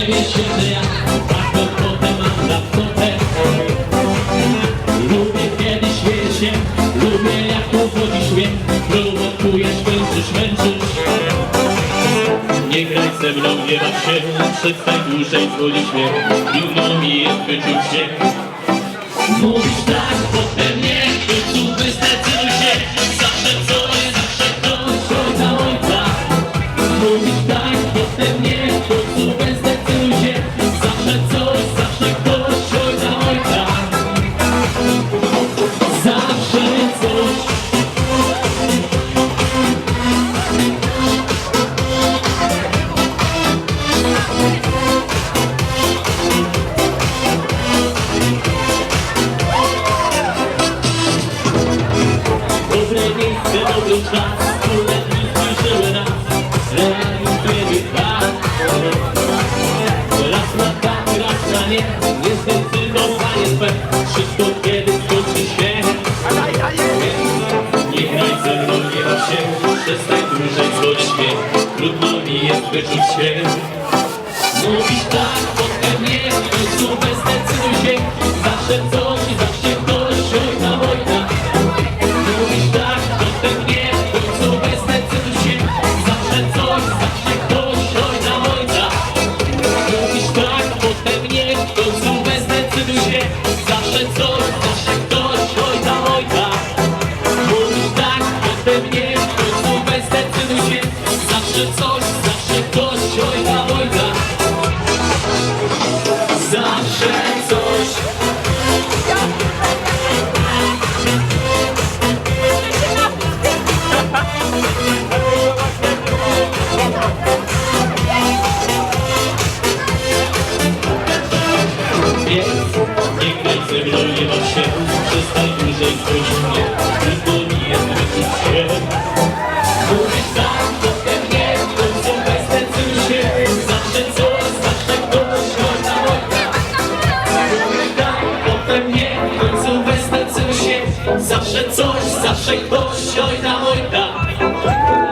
ciebie świetny jak Tak potem mam na potem Lubię kiedy śmiejesz się Lubię jak uchodzi śmiech Prowokujesz, kończysz, męczysz Nie graj ze mną, nie baw się Przestań dłużej dzwonić mnie Trudno mi jest wyczuć się Mówisz tak, potem dobry czas Które dni spojrzyły nas Realizujemy plan Raz na tak, raz na nie Niezdecydowanie swe Wszystko kiedy skończy się Nie graj ze mną, nie baw dłużej Trudno mi jest wyczuć Mówisz tak, potem nie W końcu bezdecyduj się. Zawsze coś, Zawsze coś, zawsze ktoś, ojca, ojca Zawsze coś. Więc nie graj ze mną, nie baw się Przestań Zawsze coś, zawsze ktoś, oj tam, oj tam.